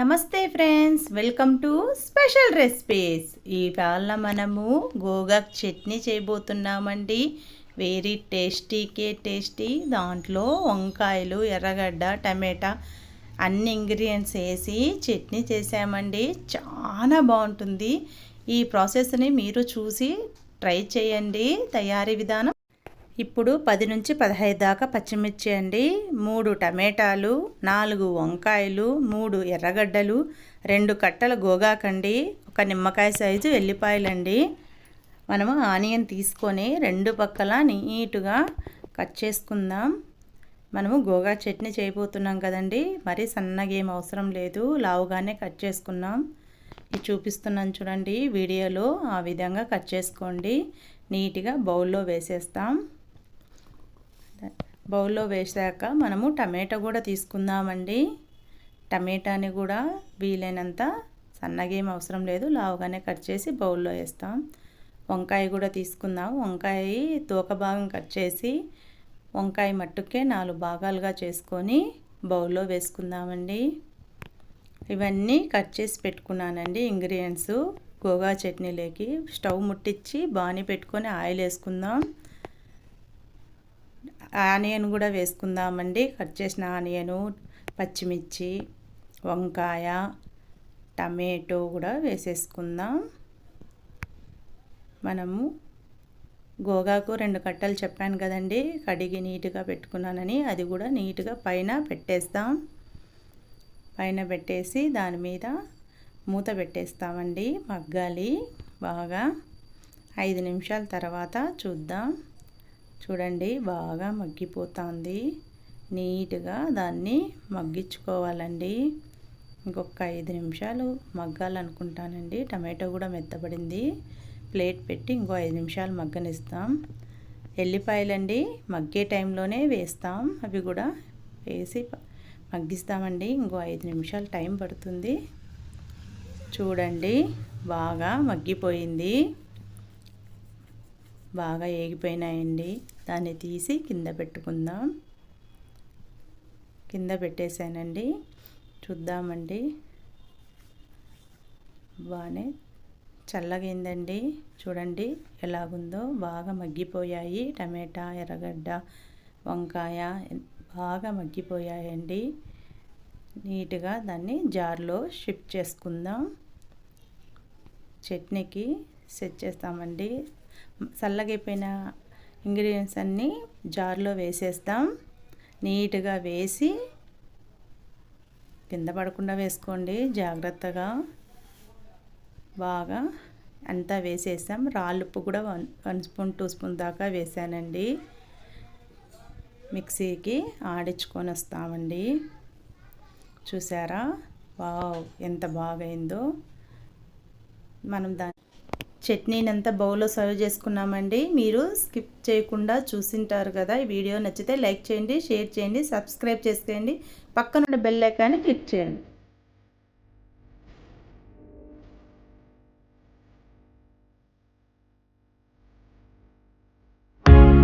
నమస్తే friends welcome to special recipes. ఈ మనము గోగాక్ చట్నీ చేయబోతున్నామండి. వెరీ టేస్టీకే టేస్టీ దాంట్లో వంకాయలు ఎర్రగడ్డ టమాటా అన్ని ఇంగ్రీడియంట్స్ వేసి చట్నీ చేసామండి. చాలా బాగుంటుంది. ఈ ప్రాసెస్ని మీరు చూసి ట్రై చేయండి. తయారీ విధానం ఇప్పుడు పది నుంచి పదహైదు దాకా పచ్చిమిర్చి అండి. మూడు టమాటాలు నాలుగు వంకాయలు మూడు ఎర్రగడ్డలు రెండు కట్టల గోగాకండి ఒక నిమ్మకాయ సైజు ఎల్లిపాయలండి మనము ఆనియన్ తీసుకొని రెండు పక్కల నీట్గా కట్ చేసుకుందాం. మనము గోగా చట్నీ చేయబోతున్నాం కదండి. మరి సన్నగా ఏం అవసరం లేదు. లావుగానే కట్ చేసుకున్నాం ఇది చూపిస్తున్నాను చూడండి. వీడియోలో ఆ విధంగా కట్ చేసుకోండి. నీట్గా బౌల్లో వేసేస్తాం. బౌల్లో వేసాక మనము టమాటా కూడా తీసుకుందామండి. టమాటాని కూడా వీలైనంత సన్నగేం అవసరం లేదు. లావుగానే కట్ చేసి బౌల్లో వేస్తాం. వంకాయ కూడా తీసుకుందాం. వంకాయ తోక భాగం కట్ చేసి వంకాయ మట్టుకే నాలుగు భాగాలుగా చేసుకొని బౌల్లో వేసుకుందామండి. ఇవన్నీ కట్ చేసి పెట్టుకున్నానండి ఇంగ్రీడియంట్స్. గోగా చట్నీలోకి స్టవ్ ముట్టించి బాణీ పెట్టుకొని ఆయిల్ వేసుకుందాం. ఆనియన్ కూడా వేసుకుందామండి. కట్ చేసిన ఆనియను పచ్చిమిర్చి వంకాయ టమాటో కూడా వేసేసుకుందాం. మనము గోగాకు రెండు కట్టలు చెప్పాను కదండి. కడిగి నీట్గా పెట్టుకున్నానని అది కూడా నీట్గా పైన పెట్టేస్తాం. పైన పెట్టేసి దాని మీద మూత పెట్టేస్తామండి. మగ్గాలి బాగా. ఐదు నిమిషాల తర్వాత చూద్దాం. చూడండి బాగా మగ్గిపోతుంది. నీట్గా దాన్ని మగ్గించుకోవాలండి. ఇంకొక ఐదు నిమిషాలు మగ్గాలనుకుంటానండి. టమాటో కూడా మెత్తబడింది. ప్లేట్ పెట్టి ఇంకో ఐదు నిమిషాలు మగ్గనిస్తాం. ఎల్లిపాయలండి మగ్గే టైంలోనే వేస్తాం. అవి కూడా వేసి మగ్గిస్తామండి. ఇంకో ఐదు నిమిషాలు టైం పడుతుంది. చూడండి బాగా మగ్గిపోయింది. బాగా ఏగిపోయినాయండి. దాన్ని తీసి కింద పెట్టుకుందాం. కింద పెట్టేశానండి. చూద్దామండి. బాగానే చల్లగైందండి. చూడండి ఎలాగుందో. బాగా మగ్గిపోయాయి. టమాటా ఎర్రగడ్డ వంకాయ బాగా మగ్గిపోయాయండి. నీట్గా దాన్ని జార్లో షిఫ్ట్ చేసుకుందాం. చట్నీకి సెట్ చేస్తామండి. చల్లగైపోయిన ఇంగ్రీడియంట్స్ అన్నీ జార్లో వేసేస్తాం. నీట్గా వేసి కింద పడకుండా వేసుకోండి జాగ్రత్తగా. బాగా అంతా వేసేసాం. రాళ్ళుప్పు కూడా one one spoon two spoon దాకా వేసానండి. మిక్సీకి ఆడించుకొని వస్తామండి. చూసారా? వావ్ ఎంత బాగైందో. మనం దాన్ని చట్నీని అంతా బౌల్లో సర్వ్ చేసుకున్నామండి. మీరు స్కిప్ చేయకుండా చూసింటారు కదా ఈ వీడియో. నచ్చితే లైక్ చేయండి షేర్ చేయండి సబ్స్క్రైబ్ చేసుకోండి. పక్కనున్న బెల్ ఐకాన్ని క్లిక్ చేయండి.